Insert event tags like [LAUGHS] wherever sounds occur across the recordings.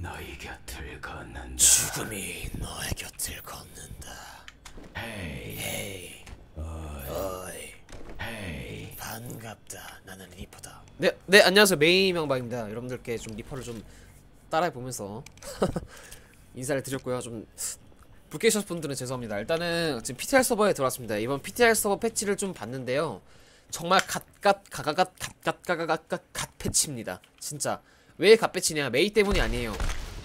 너희 곁을 걷는다. 죽음이 너의 곁을 걷는다. 헤이, 에이, 어이, 헤이. 반갑다. 나는 리퍼다. 네, 네 안녕하세요 메이 명방입니다. 여러분들께 좀 리퍼를 좀 따라해 보면서 [LAUGHS] 인사를 드렸고요. 좀 불쾌 하셨 분들은 죄송합니다. 일단은 지금 PTR 서버에 들어왔습니다. 이번 PTR 서버 패치를 좀 봤는데요. 정말 갓갓 가가갓 갓갓 가가갓 갓 패치입니다. 진짜 왜갓 패치냐? 메이 때문이 아니에요.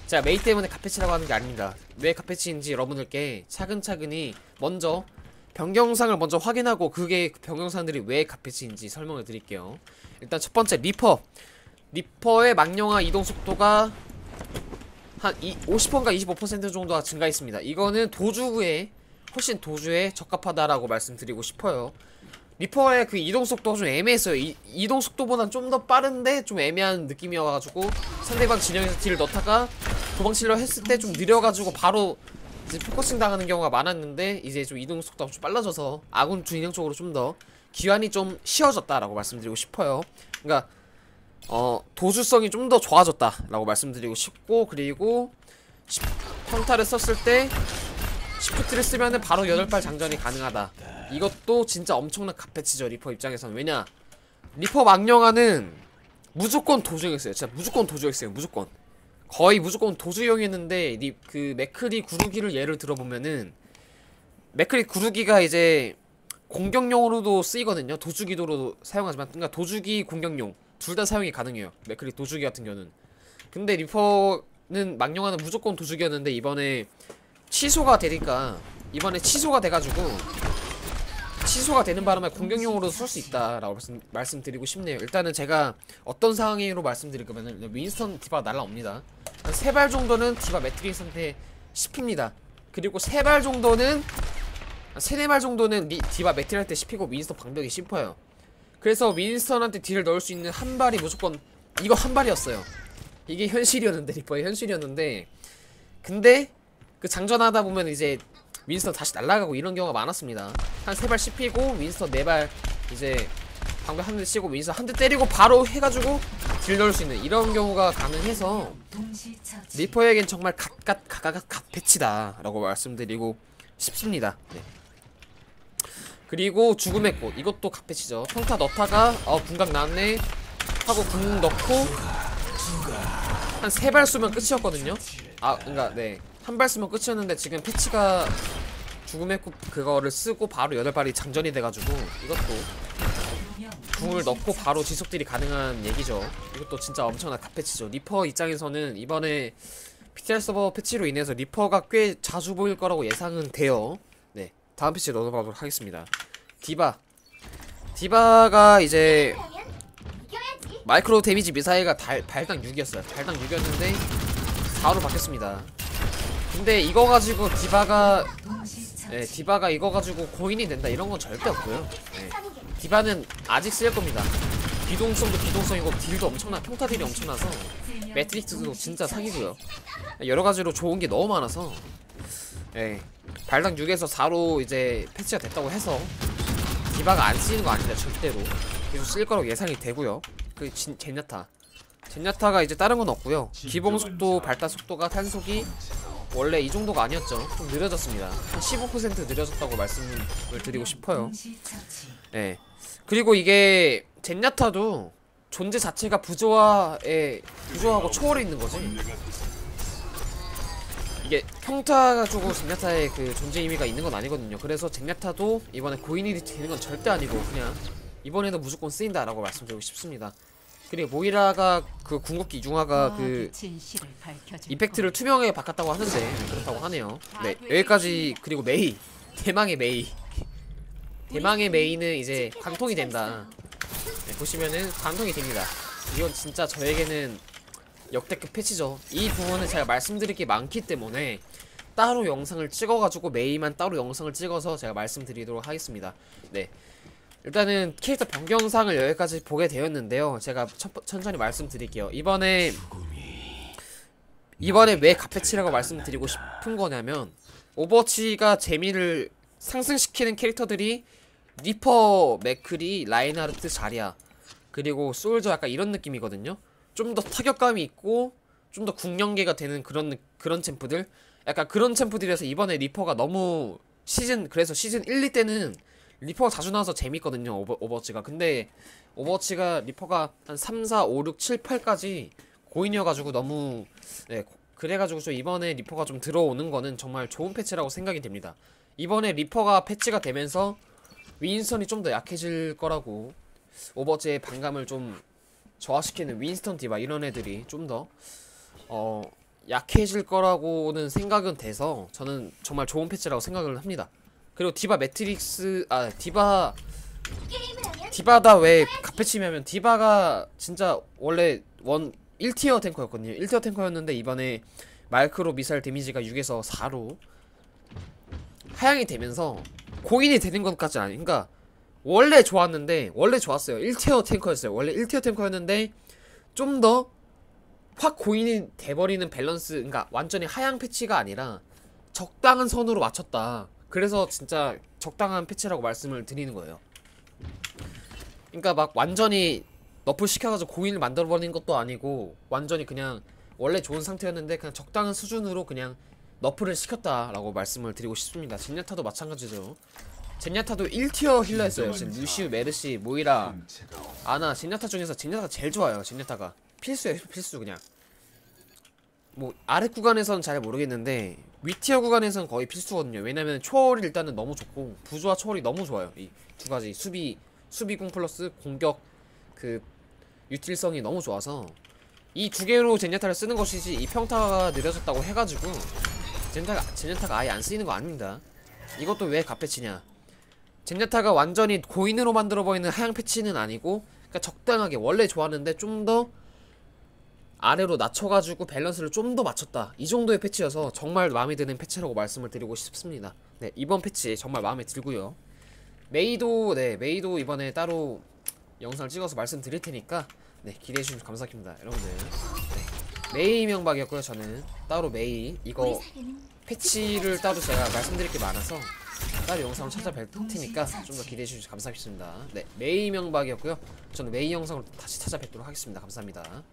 자 메이 때문에 갓 패치라고 하는 게 아닙니다. 왜갓 패치인지 여러분들께 차근차근히 먼저 변경상을 먼저 확인하고 그게 그 변경사들이 왜갓 패치인지 설명을 드릴게요. 일단 첫 번째 리퍼 리퍼의 망령화 이동 속도가 한 50%인가 25% 정도가 증가했습니다. 이거는 도주에 훨씬 도주에 적합하다라고 말씀드리고 싶어요. 리퍼의 그 이동 속도가 좀 애매했어요. 이, 이동 속도보단 좀 더 빠른데 좀 애매한 느낌이어가지고 상대방 진영에서 딜을 넣다가 도망치려 했을 때 좀 느려가지고 바로 이제 포커싱 당하는 경우가 많았는데 이제 좀 이동 속도가 좀 빨라져서 아군 진영 쪽으로 좀 더 기환이 좀 쉬워졌다라고 말씀드리고 싶어요. 그러니까 어 도주성이 좀 더 좋아졌다라고 말씀드리고 싶고 그리고 시- 평타를 썼을 때 시프트를 쓰면은 바로 8발 장전이 가능하다 이것도 진짜 엄청난 갓패치죠 리퍼 입장에서는 왜냐 리퍼 망령아는 무조건 도주였어요 진짜 무조건 도주였어요 무조건 거의 무조건 도주형이었는데 리, 그 맥크리 구르기를 예를 들어보면은 맥크리 구르기가 이제 공격용으로도 쓰이거든요 도주기도로 사용하지만 그러니까 도주기 공격용 둘 다 사용이 가능해요. 맥크리 도주기 같은 경우는. 근데 리퍼는 망령하는 무조건 도주기였는데 이번에 취소가 되니까 이번에 취소가 돼가지고 취소가 되는 바람에 공격용으로 쓸 수 있다라고 말씀, 말씀드리고 싶네요. 일단은 제가 어떤 상황으로 말씀드릴 거면은 윈스턴 디바 날라옵니다. 세발 정도는 디바 매트릭스한테 씹힙니다. 그리고 세 발 정도는 세네 발 정도는 리, 디바 매트릭한테 씹히고 윈스턴 방벽이 씹혀요. 그래서 윈스턴한테 딜을 넣을 수 있는 한 발이 무조건 이거 한 발이었어요. 이게 현실이었는데 리퍼의 현실이었는데 근데 그 장전하다 보면 이제 윈스턴 다시 날아가고 이런 경우가 많았습니다. 한 세 발 씹히고 윈스턴 네 발 이제 방금 한대 씌고 윈스턴 한 대 때리고 바로 해가지고 딜 넣을 수 있는 이런 경우가 가능해서 리퍼에겐 정말 갓갓 가가갓 갓패치다 라고 말씀드리고 싶습니다. 네. 그리고 죽음의 꽃 이것도 갓패치죠 평타 넣다가 어 궁각 나왔네 하고 궁 넣고 한 세 발 쏘면 끝이었거든요 아 그니까 네 한발 쏘면 끝이었는데 지금 패치가 죽음의 꽃 그거를 쓰고 바로 여덟 발이 장전이 돼가지고 이것도 궁을 넣고 바로 지속딜이 가능한 얘기죠. 이것도 진짜 엄청난 갓패치죠. 리퍼 입장에서는 이번에 PTR 서버 패치로 인해서 리퍼가 꽤 자주 보일 거라고 예상은 돼요. 네 다음 패치 넣어보도록 하겠습니다. 디바. 디바가 이제 마이크로 데미지 미사일가 달, 발당 6이었어요. 발당 6이었는데 4로 바뀌었습니다 근데 이거 가지고 디바가 네, 디바가 이거 가지고 고인이 된다. 이런 건 절대 없고요. 네. 디바는 아직 쓸 겁니다. 기동성도 기동성이고 딜도 엄청나 평타 딜이 엄청나서 매트릭스도 진짜 사기고요. 여러 가지로 좋은 게 너무 많아서. 예 발당 6에서 4로 이제 패치가 됐다고 해서 디바가 안 쓰이는 거 아닙니다 절대로. 계속 쓸 거라고 예상이 되고요. 그 진, 젠야타. 젠야타가 이제 다른 건 없고요. 기본 속도 발달 속도가 탄속이 원래 이 정도가 아니었죠. 좀 느려졌습니다. 한 15% 느려졌다고 말씀을 드리고 싶어요. 예 그리고 이게 젠야타도 존재 자체가 부조화에 부조화하고 초월해 있는 거지. 이게 평타 가지고 젠야타의 그 존재 의미가 있는 건 아니거든요. 그래서 젠야타도 이번에 고인이 되는 건 절대 아니고 그냥 이번에도 무조건 쓰인다라고 말씀드리고 싶습니다. 그리고 모이라가 그 궁극기 이중화가 그 이펙트를 투명하게 바꿨다고 하는데 그렇다고 하네요. 네 여기까지 그리고 메이 대망의 메이 대망의 메이는 이제 관통이 된다. 네, 보시면은 관통이 됩니다. 이건 진짜 저에게는 역대급 패치죠. 이 부분은 제가 말씀드릴 게 많기 때문에 따로 영상을 찍어가지고 메이만 따로 영상을 찍어서 제가 말씀드리도록 하겠습니다. 네. 일단은 캐릭터 변경상을 여기까지 보게 되었는데요. 제가 천, 천천히 말씀드릴게요. 이번에 이번에 왜 갓패치라고 말씀드리고 싶은 거냐면 오버워치가 재미를 상승시키는 캐릭터들이 리퍼, 맥크리, 라인하르트, 자리아 그리고 솔저 약간 이런 느낌이거든요. 좀 더 타격감이 있고 좀더 국령계가 되는 그런 그런 챔프들 약간 그런 챔프들이라서 이번에 리퍼가 너무 시즌 그래서 시즌 1, 2 때는 리퍼가 자주 나와서 재밌거든요 오버, 오버워치가 근데 오버워치가 리퍼가 한 3, 4, 5, 6, 7, 8까지 고인이어가지고 너무 네 고- 그래가지고 좀 이번에 리퍼가 좀 들어오는 거는 정말 좋은 패치라고 생각이 됩니다 이번에 리퍼가 패치가 되면서 윈스턴이 좀 더 약해질 거라고 오버워치의 반감을 좀 저하시키는 윈스턴 디바 이런 애들이 좀 더 어, 약해질 거라고는 생각은 돼서 저는 정말 좋은 패치라고 생각을 합니다. 그리고 디바 매트릭스 아 디바 디바다 왜 갑패치냐면 디바가 진짜 원래 원 1티어 탱커였거든요. 1티어 탱커였는데 이번에 마이크로 미사일 데미지가 6에서 4로 하향이 되면서 고인이 되는 것까지 아니 그러니까 원래 좋았는데 원래 좋았어요. 1티어 탱커였어요. 원래 1티어 탱커였는데 좀 더 확 고인이 돼버리는 밸런스 그러니까 완전히 하향 패치가 아니라 적당한 선으로 맞췄다. 그래서 진짜 적당한 패치라고 말씀을 드리는 거예요. 그러니까 막 완전히 너프 시켜가지고 고인을 만들어버리는 것도 아니고 완전히 그냥 원래 좋은 상태였는데 그냥 적당한 수준으로 그냥 너프를 시켰다라고 말씀을 드리고 싶습니다. 젠야타도 마찬가지죠. 젠야타도 1티어 힐러였어요. 지금 루시우, 메르시, 모이라, 아나, 젠야타 중에서 젠야타가 제일 좋아요. 젠야타가 필수예요, 필수 그냥. 뭐 아래 구간에서는 잘 모르겠는데 위티어 구간에서는 거의 필수거든요. 왜냐면 초월이 일단은 너무 좋고 부조와 초월이 너무 좋아요. 이 두 가지 수비 수비공 플러스 공격 그 유틸성이 너무 좋아서 이 두 개로 젠야타를 쓰는 것이지 이 평타가 느려졌다고 해가지고 젠야타가 젠야타가 아예 안 쓰이는 거 아닙니다. 이것도 왜 갑패치냐? 젠야타가 완전히 고인으로 만들어 버리는 하향 패치는 아니고 그러니까 적당하게 원래 좋았는데 좀더 아래로 낮춰가지고 밸런스를 좀 더 맞췄다. 이 정도의 패치여서 정말 마음에 드는 패치라고 말씀을 드리고 싶습니다. 네 이번 패치 정말 마음에 들고요. 메이도 네 메이도 이번에 따로 영상을 찍어서 말씀드릴 테니까 네 기대해 주시면 감사하겠습니다 여러분들. 네, 메이 명박이었고요 저는. 따로 메이. 이거 패치를 따로 제가 말씀드릴 게 많아서 따로 영상을 찾아뵐 테니까 좀 더 기대해 주시면 감사하겠습니다. 네 메이 명박이었고요. 저는 메이 영상으로 다시 찾아뵙도록 하겠습니다. 감사합니다